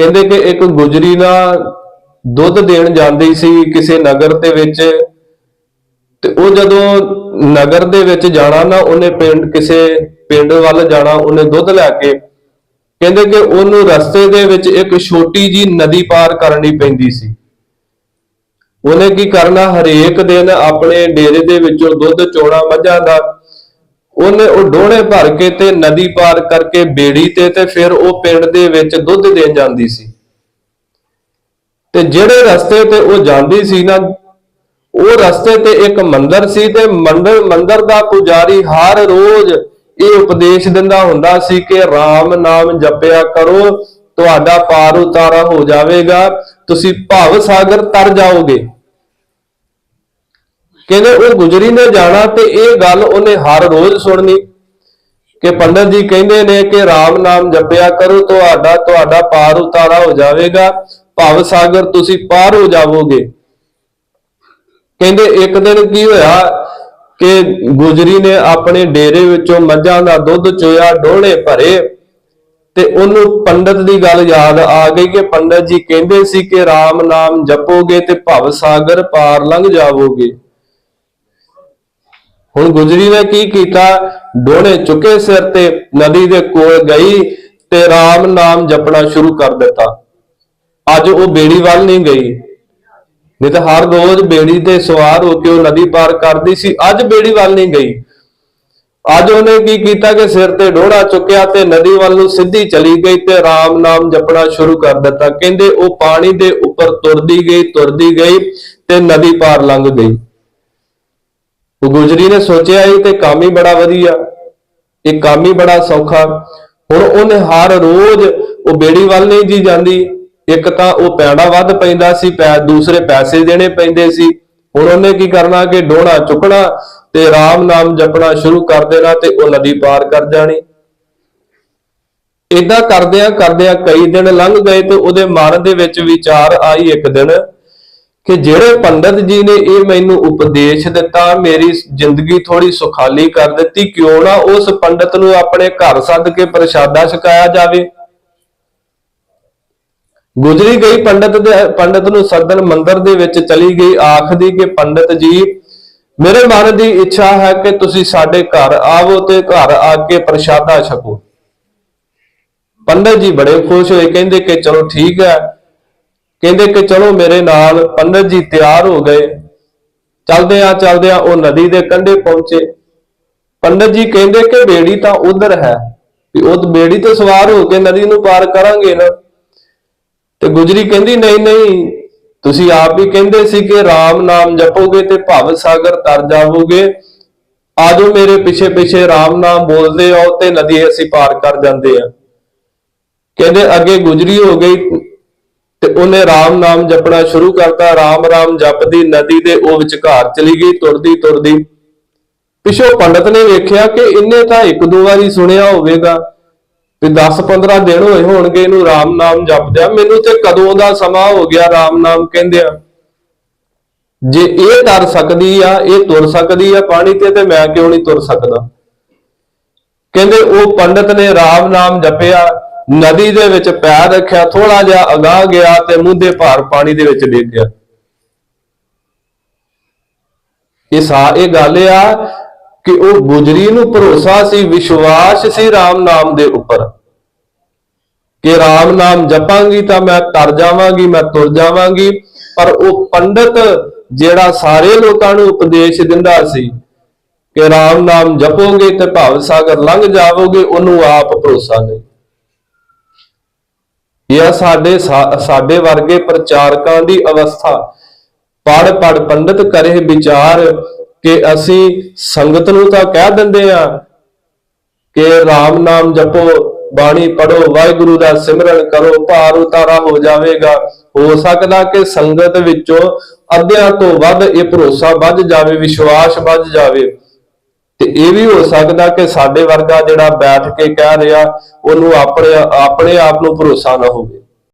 ਕਹਿੰਦੇ ਕਿ ਇੱਕ ਗੁਜਰੀ ਨਾ ਦੁੱਧ ਦੇਣ ਜਾਂਦੀ ਸੀ ਕਿਸੇ ਨਗਰ ਦੇ ਵਿੱਚ ਤੇ ਉਹ ਜਦੋਂ ਨਗਰ ਦੇ ਵਿੱਚ ਜਾਣਾ ਨਾ, ਉਹਨੇ ਪਿੰਡ, ਕਿਸੇ ਪਿੰਡ ਵੱਲ ਜਾਣਾ, ਉਹਨੇ ਦੁੱਧ ਲੈ ਕੇ, ਕਹਿੰਦੇ ਕਿ ਉਹਨੂੰ ਰਸਤੇ ਦੇ ਵਿੱਚ ਇੱਕ ਛੋਟੀ ਜੀ ਨਦੀ ਪਾਰ ਕਰਨੀ ਪੈਂਦੀ ਸੀ। ਉਹਨੇ ਕੀ ਕਰਨਾ? ਹਰੇਕ ਦਿਨ ਆਪਣੇ ਡੇਰੇ ਦੇ ਵਿੱਚੋਂ ਦੁੱਧ ਚੋਣਾ, ਮੱਝਾਂ ਦਾ ਉਹਨੇ ਉਹ ਡੋਣੇ ਭਰ ਕੇ ਤੇ ਨਦੀ ਪਾਰ ਕਰਕੇ ਬੇੜੀ ਤੇ ਤੇ ਫਿਰ ਉਹ ਪਿੰਡ ਦੇ ਵਿੱਚ ਦੁੱਧ ਦੇਣ ਜਾਂਦੀ ਸੀ। ਤੇ ਜਿਹੜੇ ਰਸਤੇ ਤੇ ਉਹ ਜਾਂਦੀ ਸੀ ਨਾ, ਉਹ ਰਸਤੇ ਤੇ ਇੱਕ ਮੰਦਿਰ ਸੀ ਤੇ ਮੰਦਿਰ, ਮੰਦਰ ਦਾ ਪੁਜਾਰੀ ਹਰ ਰੋਜ਼ ਇਹ ਉਪਦੇਸ਼ ਦਿੰਦਾ ਹੁੰਦਾ ਸੀ ਕਿ RAM ਨਾਮ ਜਪਿਆ ਕਰੋ, ਤੁਹਾਡਾ ਪਾਰ ਉਤਾਰਾ ਹੋ ਜਾਵੇਗਾ, ਤੁਸੀਂ ਭਵ ਸਾਗਰ ਤਰ ਜਾਓਗੇ। ਕਹਿੰਦੇ ਉਹ ਗੁਜਰੀ ਨੇ ਜਾਣਾ ਤੇ ਇਹ ਗੱਲ ਉਹਨੇ ਹਰ ਰੋਜ਼ ਸੁਣਨੀ ਕਿ ਪੰਡਤ ਜੀ ਕਹਿੰਦੇ ਨੇ ਕਿ RAM ਨਾਮ ਜਪਿਆ ਕਰੋ, ਤੁਹਾਡਾ ਤੁਹਾਡਾ ਪਾਰ ਉਤਾਰਾ ਹੋ ਜਾਵੇਗਾ। ਭਵ ਸਾਗਰ, ਤੁਸੀਂ ਪਾਰ ਹੋ ਜਾਵੋਗੇ। ਕਹਿੰਦੇ ਇੱਕ ਦਿਨ ਕੀ ਹੋਇਆ ਕਿ ਗੁਜਰੀ ਨੇ ਆਪਣੇ ਡੇਰੇ ਵਿੱਚੋਂ ਮੱਝਾਂ ਦਾ ਦੁੱਧ ਚੋਇਆ ਡੋਲੇ ਭਰੇ ਤੇ ਉਹਨੂੰ ਪੰਡਤ ਦੀ ਗੱਲ ਯਾਦ ਆ ਗਈ ਕਿ ਪੰਡਤ ਜੀ ਕਹਿੰਦੇ ਸੀ ਕਿ RAM ਨਾਮ ਜਪੋਗੇ ਤੇ ਭਵ ਸਾਗਰ ਪਾਰ ਲੰਘ ਜਾਵੋਗੇ। ਹੁਣ ਗੁਜਰੀ ਨੇ ਕੀ ਕੀਤਾ? ਡੋਲੇ ਚੁੱਕੇ ਸਿਰ ਤੇ, ਨਦੀ ਦੇ ਕੋਲ ਗਈ ਤੇ RAM ਨਾਮ ਜਪਣਾ ਸ਼ੁਰੂ ਕਰ ਦਿੱਤਾ। ਅੱਜ ਉਹ ਬੇੜੀ ਵੱਲ ਨਹੀਂ ਗਈ। ਨਹੀਂ ਤਾਂ ਹਰ ਰੋਜ਼ ਬੇੜੀ ਤੇ ਸਵਾਰ ਹੋ ਕੇ ਉਹ ਨਦੀ ਪਾਰ ਕਰਦੀ ਸੀ, ਅੱਜ ਬੇੜੀ ਵੱਲ ਨਹੀਂ ਗਈ। ਅੱਜ ਉਹਨੇ ਕੀ ਕੀਤਾ ਕਿ ਸਿਰ ਤੇ ਡੋੜਾ ਚੁੱਕਿਆ ਤੇ ਨਦੀ ਵੱਲ ਨੂੰ ਸਿੱਧੀ ਚਲੀ ਗਈ ਤੇ RAM ਨਾਮ ਜਪਣਾ ਸ਼ੁਰੂ ਕਰ ਦਿੱਤਾ। ਕਹਿੰਦੇ ਉਹ ਪਾਣੀ ਦੇ ਉੱਪਰ ਤੁਰਦੀ ਗਈ ਤੁਰਦੀ ਗਈ ਤੇ ਨਦੀ ਪਾਰ ਲੰਘ ਗਈ। ਗੁਜਰੀ ਨੇ ਸੋਚਿਆ ਇਹ ਤੇ ਕੰਮ ਹੀ ਬੜਾ ਵਧੀਆ, ਇਹ ਕੰਮ ਹੀ ਬੜਾ ਸੌਖਾ। ਹੁਣ ਉਹਨੇ ਹਰ ਰੋਜ਼ ਉਹ ਬੇੜੀ ਵੱਲ ਨਹੀਂ ਜੀ ਜਾਂਦੀ। ਇੱਕ ਤਾਂ ਉਹ ਪੈੜਾ ਵੱਧ ਪੈਂਦਾ ਸੀ, ਪੈ ਦੂਸਰੇ ਪੈਸੇ ਦੇਣੇ ਪੈਂਦੇ ਸੀ। ਹੁਣ ਉਹਨੇ ਕੀ ਕਰਨਾ ਕਿ ਡੋਣਾ ਚੁੱਕਣਾ ਤੇ RAM ਨਾਮ ਜਪਣਾ ਸ਼ੁਰੂ ਕਰ ਦੇਣਾ ਤੇ ਉਹ ਨਦੀ ਪਾਰ ਕਰ ਜਾਣੀ। ਇਦਾਂ ਕਰਦਿਆਂ ਕਰਦਿਆਂ ਕਈ ਦਿਨ ਲੰਘ ਗਏ ਤੇ ਉਹਦੇ ਮਨ ਦੇ ਵਿੱਚ ਵਿਚਾਰ ਆਈ ਇੱਕ ਦਿਨ ਕਿ ਜਿਹੜੇ ਪੰਡਤ ਜੀ ਨੇ ਇਹ ਮੈਨੂੰ ਉਪਦੇਸ਼ ਦਿੱਤਾ, ਮੇਰੀ ਜ਼ਿੰਦਗੀ ਥੋੜੀ ਸੁਖਾਲੀ ਕਰ ਦਿੱਤੀ, ਕਿਉਂ ਨਾ ਉਸ ਪੰਡਤ ਨੂੰ ਆਪਣੇ ਘਰ ਸੱਦ ਕੇ ਪ੍ਰਸ਼ਾਦਾ ਛਕਾਇਆ ਜਾਵੇ। ਗੁਜਰੀ ਗਈ ਪੰਡਤ ਦੇ, ਪੰਡਤ ਨੂੰ ਸੱਦਣ ਮੰਦਰ ਦੇ ਵਿੱਚ ਚਲੀ ਗਈ, ਆਖਦੀ ਕਿ ਪੰਡਤ ਜੀ, ਮੇਰੇ ਮਨ ਦੀ ਇੱਛਾ ਹੈ ਕਿ ਤੁਸੀਂ ਸਾਡੇ ਘਰ ਆਵੋ ਤੇ ਘਰ ਆ ਕੇ ਪ੍ਰਸ਼ਾਦਾ ਛਕੋ। ਪੰਡਤ ਜੀ ਬੜੇ ਖੁਸ਼ ਹੋਏ, ਕਹਿੰਦੇ ਕਿ ਚਲੋ ਠੀਕ ਹੈ ਕਹਿੰਦੇ ਕਿ ਚਲੋ ਮੇਰੇ ਨਾਲ ਪੰਡਤ ਜੀ ਤਿਆਰ ਹੋ ਗਏ। ਚਲਦੇ ਆ ਚਲਦੇ ਆ ਉਹ ਨਦੀ ਦੇ ਕੰਢੇ ਪਹੁੰਚੇ। ਪੰਡਤ ਜੀ ਕਹਿੰਦੇ ਕਿ ਬੇੜੀ ਤਾਂ ਉਧਰ ਹੈ, ਵੀ ਉਹ ਬੇੜੀ ਤੇ ਸਵਾਰ ਹੋ ਕੇ ਨਦੀ ਨੂੰ ਪਾਰ ਕਰਾਂਗੇ ਨਾ। ਤੇ ਗੁਜਰੀ ਕਹਿੰਦੀ, ਨਹੀਂ ਨਹੀਂ, ਤੁਸੀਂ ਆਪ ਵੀ ਕਹਿੰਦੇ ਸੀ ਕਿ RAM ਨਾਮ ਜਪੋਗੇ ਤੇ ਭਵ ਸਾਗਰ ਤਰ ਜਾਵੋਗੇ। ਆਜੋ ਮੇਰੇ ਪਿੱਛੇ ਪਿੱਛੇ RAM ਨਾਮ ਬੋਲਦੇ ਆਓ ਤੇ ਨਦੀ ਅਸੀਂ ਪਾਰ ਕਰ ਜਾਂਦੇ ਆ। ਕਹਿੰਦੇ, ਅੱਗੇ ਗੁਜਰੀ ਹੋ ਗਈ ਤੇ ਉਹਨੇ ਰਾਮ ਨਾਮ ਜਪਣਾ ਸ਼ੁਰੂ ਕਰਤਾ। ਰਾਮ ਰਾਮ ਜਪਦੀ ਨਦੀ ਦੇ ਉਹ ਵਿਚਕਾਰ ਚਲੀ ਗਈ, ਤੁਰਦੀ ਤੁਰਦੀ। ਪਿਛੋ ਪੰਡਤ ਨੇ ਵੇਖਿਆ ਕਿ ਇਹਨੇ ਤਾਂ ਇੱਕ ਦੋ ਵਾਰੀ ਸੁਣਿਆ ਹੋਵੇਗਾ ਤੇ 10-15 ਦਿਨ ਹੋਏ ਹੋਣਗੇ ਇਹਨੂੰ ਰਾਮ ਨਾਮ ਜਪਦਿਆਂ। ਮੈਨੂੰ ਤੇ ਕਦੋਂ ਦਾ ਸਮਾਂ ਹੋ ਗਿਆ ਰਾਮ ਨਾਮ ਕਹਿੰਦਿਆਂ। ਜੇ ਇਹ ਕਰ ਸਕਦੀ ਆ, ਇਹ ਤੁਰ ਸਕਦੀ ਆ ਪਾਣੀ ਤੇ ਤੇ ਮੈਂ ਕਿਉਂ ਨਹੀਂ ਤੁਰ ਸਕਦਾ? ਕਹਿੰਦੇ ਉਹ ਪੰਡਤ ਨੇ ਰਾਮ ਨਾਮ ਜਪਿਆ। ਨਦੀ ਦੇ ਵਿੱਚ ਪੈਰ ਰੱਖਿਆ ਥੋੜਾ ਜਿਹਾ ਅਗਾਹ ਗਿਆ ਤੇ ਮੂੰਹ ਭਾਰ ਪਾਣੀ ਦੇ ਵਿੱਚ ਡਿੱਗ ਗਿਆ। ਇਹ ਸਾ, ਇਹ ਗੱਲ ਆ ਕਿ ਉਹ ਗੁਜਰੀ ਨੂੰ ਭਰੋਸਾ ਸੀ, ਵਿਸ਼ਵਾਸ ਸੀ RAM ਨਾਮ ਦੇ ਉੱਪਰ। ਕਿ RAM ਨਾਮ ਜਪਾਂਗੀ ਤਾਂ ਮੈਂ ਤਰ ਜਾਵਾਂਗੀ, ਮੈਂ ਤੁਰ ਜਾਵਾਂਗੀ, ਪਰ ਉਹ ਪੰਡਤ ਜਿਹੜਾ ਸਾਰੇ ਲੋਕਾਂ ਨੂੰ ਉਪਦੇਸ਼ ਦਿੰਦਾ ਸੀ ਕਿ RAM ਨਾਮ ਜਪੋਗੇ ਤੇ ਭਵ ਸਾਗਰ ਲੰਘ ਜਾਵੋਗੇ, ਉਹਨੂੰ ਆਪ ਭਰੋਸਾ ਨਹੀਂ। ਇਹ ਸਾਡੇ ਸਾਡੇ ਵਰਗੇ ਪ੍ਰਚਾਰਕਾਂ ਦੀ ਅਵਸਥਾ। ਪੜ ਪੜ, ਪੰਡਤ ਕਰੇ ਵਿਚਾਰ ਕਿ ਅਸੀਂ ਸੰਗਤ ਨੂੰ ਤਾਂ ਕਹਿ ਦਿੰਦੇ ਆ ਕਿ RAM ਨਾਮ ਜਪੋ, ਬਾਣੀ ਪੜੋ ਵਾਹਿਗੁਰੂ ਦਾ ਸਿਮਰਨ ਕਰੋ, ਭਾਰ ਉਤਾਰਾ ਹੋ ਜਾਵੇਗਾ। ਹੋ ਸਕਦਾ ਕਿ ਸੰਗਤ ਵਿੱਚੋਂ ਅੱਧਿਆਂ ਤੋਂ ਵੱਧ ਇਹ ਭਰੋਸਾ ਵੱਧ ਜਾਵੇ, ਵਿਸ਼ਵਾਸ ਵੱਧ ਜਾਵੇ। ਤੇ ਇਹ ਵੀ ਹੋ ਸਕਦਾ ਕਿ ਸਾਡੇ ਵਰਗਾ ਜਿਹੜਾ ਬੈਠ ਕੇ ਕਹਿ ਰਿਹਾ, ਉਹਨੂੰ ਆਪਣੇ ਆਪਣੇ ਆਪ ਨੂੰ ਭਰੋਸਾ ਨਾ ਹੋਵੇ।